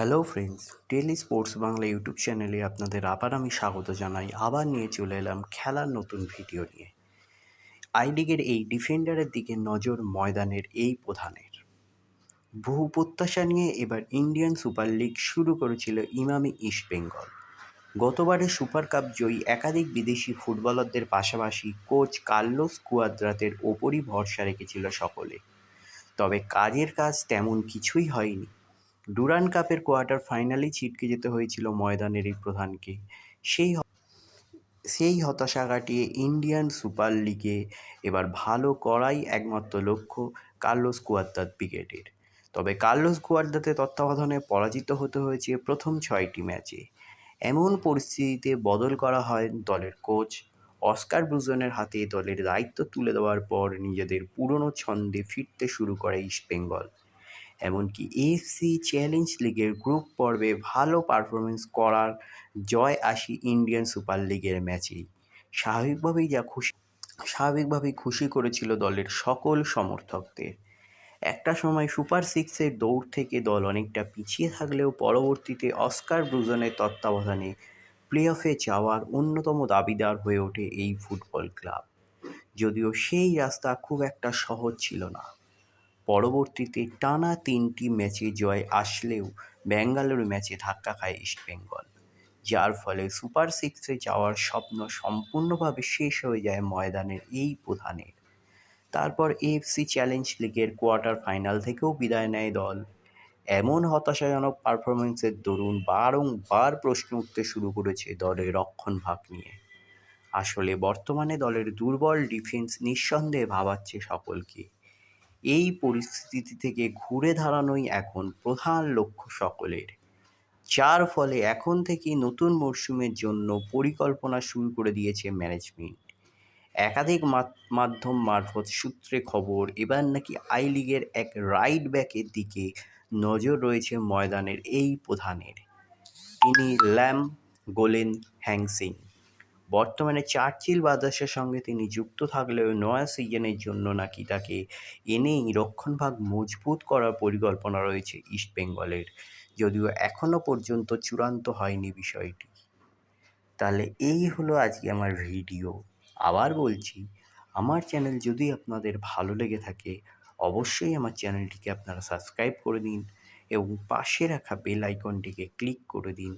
Hello friends daily sports Bangla YouTube চ্যানেলে আপনাদের আবার আমি স্বাগত জানাই। আবার নিয়ে চলে এলাম খেলার নতুন ভিডিও নিয়ে। আই লিগের এই ডিফেন্ডারের দিকে নজর ময়দানের এই প্রধানের। বহু প্রত্যাশা নিয়ে এবার ইন্ডিয়ান সুপার লিগ শুরু করেছিল ইমামি ইস্ট বেঙ্গল গতবারে সুপার কাপ জয়ী একাধিক বিদেশি ফুটবলারদের পাশাপাশি কোচ কার্লোস কুয়াদ্রাতের ওপরই ভরসা রেখেছিল সকলে। তবে কাজের কাজ তেমন কিছুই হয়নি। ডুরান কাপের কোয়ার্টার ফাইনালেই ছিটকে যেতে হয়েছিল ময়দানের এই প্রধানকে। সেই সেই হতাশা কাটিয়ে ইন্ডিয়ান সুপার লিগে এবার ভালো করাই একমাত্র লক্ষ্য কার্লোস কুয়াদ্দাত ব্রিগেডের তবে কার্লোস কুয়াদ্দাতের তত্ত্বাবধানে পরাজিত হতে হয়েছে প্রথম ছয়টি ম্যাচে। এমন পরিস্থিতিতে বদল করা হয় দলের কোচ অস্কার ব্রুজনের হাতে দলের দায়িত্ব তুলে দেওয়ার পর নিজেদের পুরনো ছন্দে ফিরতে শুরু করে ইস্টবেঙ্গল। এমনকি এএফসি চ্যালেঞ্জ লিগের গ্রুপ পর্বে ভালো পারফরমেন্স করার জয় আসি ইন্ডিয়ান সুপার লিগের ম্যাচেই স্বাভাবিকভাবেই যা খুশি, স্বাভাবিকভাবেই খুশি করেছিল দলের সকল সমর্থকদের। একটা সময় সুপার সিক্সের দৌড় থেকে দল অনেকটা পিছিয়ে থাকলেও পরবর্তীতে অস্কার ব্রুজনের তত্ত্বাবধানে প্লে অফে যাওয়ার অন্যতম দাবিদার হয়ে ওঠে এই ফুটবল ক্লাব যদিও সেই রাস্তা খুব একটা সহজ ছিল না। পরবর্তীতে টানা তিনটি ম্যাচে জয় আসলেও ব্যাঙ্গালোর ম্যাচে ধাক্কা খায় ইস্টবেঙ্গল যার ফলে সুপার সিক্সে যাওয়ার স্বপ্ন সম্পূর্ণভাবে শেষ হয়ে যায় ময়দানের এই প্রধানের। তারপর এএফসি চ্যালেঞ্জ লিগের কোয়ার্টার ফাইনাল থেকেও বিদায় নেয় দল। এমন হতাশাজনক পারফরমেন্সের দরুন বারংবার প্রশ্ন উঠতে শুরু করেছে দলের রক্ষণভাগ নিয়ে। আসলে বর্তমানে দলের দুর্বল ডিফেন্স নিঃসন্দেহে ভাবাচ্ছে সকলকে। এই পরিস্থিতি থেকে ঘুরে দাঁড়ানোই এখন প্রধান লক্ষ্য সকলের। যার ফলে এখন থেকেই নতুন মরশুমের জন্য পরিকল্পনা শুরু করে দিয়েছে ম্যানেজমেন্ট। একাধিক মাধ্যম মারফত সূত্রে খবর, এবার নাকি আই লিগের এক রাইট ব্যাকের দিকে নজর রয়েছে ময়দানের এই প্রধানের। তিনি ল্যাম গোলেন হ্যাংসিং। বর্তমানে চার্চিল ব্রাদার্সের সঙ্গে তিনি যুক্ত থাকলেও নয়া সিজনের জন্য নাকি তাকে এনেই রক্ষণভাগ মজবুত করার পরিকল্পনা রয়েছে ইস্টবেঙ্গলের যদিও এখনও পর্যন্ত চূড়ান্ত হয়নি বিষয়টি। তাহলে এই হলো আজকে আমার ভিডিও। আবার বলছি, আমার চ্যানেল যদি আপনাদের ভালো লেগে থাকে, অবশ্যই আমার চ্যানেলটিকে আপনারা সাবস্ক্রাইব করে দিন এবং পাশে রাখা বেল আইকনটিকে ক্লিক করে দিন।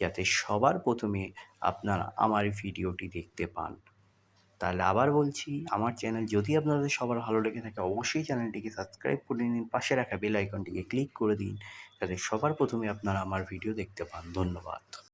যাতে সবার প্রথমে আপনারা আমার ভিডিওটি দেখতে পান। তাহলে আবার বলছি, আমার চ্যানেল যদি আপনাদের সবার ভালো লেগে থাকে, অবশ্যই চ্যানেলটিকে সাবস্ক্রাইব করে নিন, পাশে রাখা বেল আইকনটিকে ক্লিক করে দিন, যাতে সবার প্রথমে আপনারা আমার ভিডিও দেখতে পান। ধন্যবাদ।